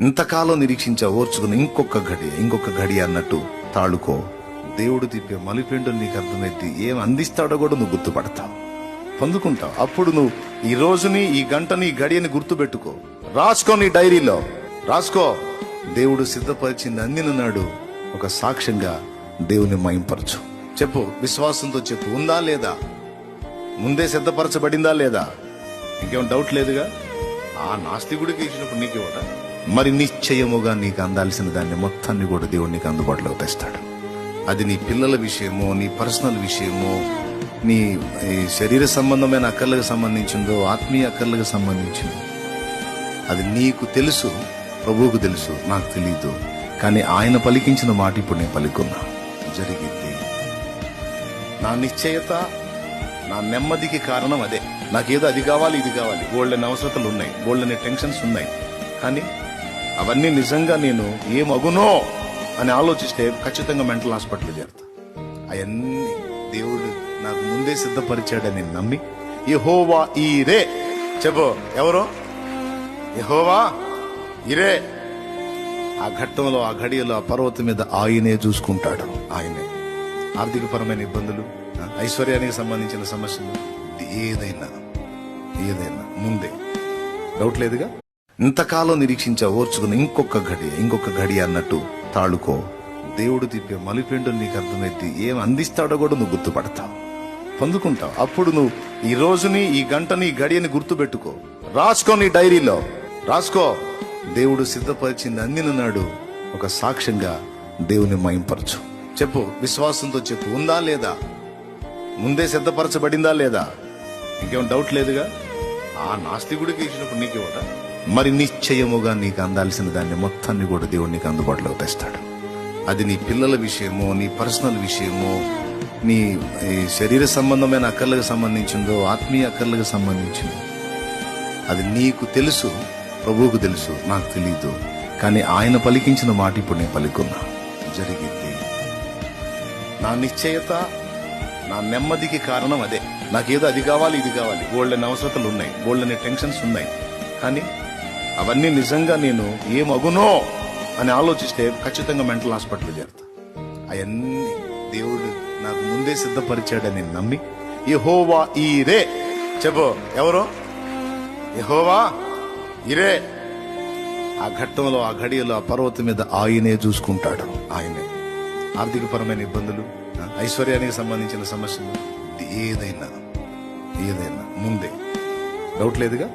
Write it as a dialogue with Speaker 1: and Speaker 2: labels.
Speaker 1: ఇంతకాలం నిరీక్షించా ఓర్చుకుని ఇంకొక గడి ఇంకొక గడి అన్నట్టు తాళుకో. దేవుడు తిప్పే మలిపెండు నీకు అర్థమైద్ది ఏం అందిస్తాడో కూడా నువ్వు గుర్తుపడతావు. పొందుకుంటావు. అప్పుడు నువ్వు ఈ రోజుని ఈ గంటని ఈ గడియని గుర్తుపెట్టుకో. రాసుకో నీ డైరీలో. రాసుకో. దేవుడు సిద్ధపరిచింది అందిన నాడు ఒక సాక్ష్యంగా దేవుని మయంపరచు. చెప్పు విశ్వాసంతో చెప్పు. ఉందా లేదా? ముందే సిద్ధపరచబడిందా లేదా? ఇంకేం డౌట్ లేదుగా? ఆ నాస్తికుడికి ఇచ్చినప్పుడు నీకు ఇవ్వట? మరి నిశ్చయముగా నీకు అందాల్సిన దాన్ని మొత్తాన్ని కూడా దేవుడు నీకు అందుబాటులోకి తెస్తాడు. అది నీ పిల్లల విషయమో నీ పర్సనల్ విషయమో నీ ఈ శరీర సంబంధమైన అక్కర్లకు సంబంధించిందో ఆత్మీయ అక్కర్లకు సంబంధించిందో అది నీకు తెలుసు ప్రభువుకు తెలుసు నాకు తెలియదు కానీ ఆయన పలికించిన మాట ఇప్పుడు నేను పలుకున్నా. జరిగింది. నా నిశ్చయత నా నెమ్మదికి కారణం అదే. నాకేదో అది కావాలి ఇది కావాలి. గోల్డెన్ అవసరతలు ఉన్నాయి. గోల్డెన్ టెన్షన్స్ ఉన్నాయి. కానీ అవన్నీ నిజంగా నేను ఏమగునో అని ఆలోచిస్తే ఖచ్చితంగా మెంటల్ హాస్పిటల్ చేరుతా. అవన్నీ దేవుడు నాకు ముందే సిద్ధపరిచాడని నమ్మి యహోవా ఈ రే. చెప్పు ఎవరు? యహోవా ఇరే ఆ ఘట్టంలో ఆ ఘడియలో ఆ పర్వతం మీద ఆయనే చూసుకుంటాడు ఆయనే. ఆర్థికపరమైన ఇబ్బందులు ఐశ్వర్యానికి సంబంధించిన సమస్యలు ఏదైనా ఏదైనా ముందే. డౌట్ లేదుగా? ఇంతకాలం నిరీక్షించా ఓర్చుకుని ఇంకొక గడి ఇంకొక గడి అన్నట్టు తాళుకో. దేవుడు తిప్పే మలిపెండు నీకు అర్థమైద్ది ఏం అందిస్తాడో కూడా నువ్వు గుర్తుపడతావు. పొందుకుంటావు. అప్పుడు నువ్వు ఈ రోజుని ఈ గంటని ఈ గడియని గుర్తుపెట్టుకో. రాసుకో నీ డైరీలో. రాసుకో. దేవుడు సిద్ధపరిచింది అందిన నాడు ఒక సాక్ష్యంగా దేవుని మయంపరచు. చెప్పు విశ్వాసంతో చెప్పు. ఉందా లేదా? ముందే సిద్ధపరచబడిందా లేదా? ఇంకేం డౌట్ లేదుగా? ఆ నాస్తికుడికి ఇచ్చినప్పుడు నీకు ఇవ్వట? మరి నిశ్చయముగా నీకు అందాల్సిన దాన్ని మొత్తాన్ని కూడా దేవుడు నీకు అందుబాటులోకి తెస్తాడు. అది నీ పిల్లల విషయమో నీ పర్సనల్ విషయమో నీ శరీర సంబంధమైన అక్కర్లకు సంబంధించిందో ఆత్మీయ అక్కర్లకు సంబంధించిందో అది నీకు తెలుసు ప్రభువుకు తెలుసు నాకు తెలియదు కానీ ఆయన పలికించిన మాట ఇప్పుడు నేను పలుకున్నా. జరిగింది. నా నిశ్చయత నా నెమ్మదికి కారణం అదే. నాకేదో అది కావాలి ఇది కావాలి. గోల్డెన్ అవసరతలు ఉన్నాయి. గోల్డెన్ టెన్షన్స్ ఉన్నాయి. కానీ అవన్నీ నిజంగా నేను ఏమగునో అని ఆలోచిస్తే ఖచ్చితంగా మెంటల్ హాస్పిటల్ చేరుతా. అవన్నీ దేవుడు నాకు ముందే సిద్ధపరిచాడని నమ్మి యహోవా ఈరే చెప్పు ఎవరు? యహోవా ఇరే ఆ ఘట్టంలో ఆ ఘడియలో ఆ పర్వతం మీద ఆయనే చూసుకుంటాడు ఆయనే. ఆర్థికపరమైన ఇబ్బందులు ఐశ్వర్యానికి సంబంధించిన సమస్యలు ఏదైనా ఏదైనా ముందే. డౌట్ లేదుగా?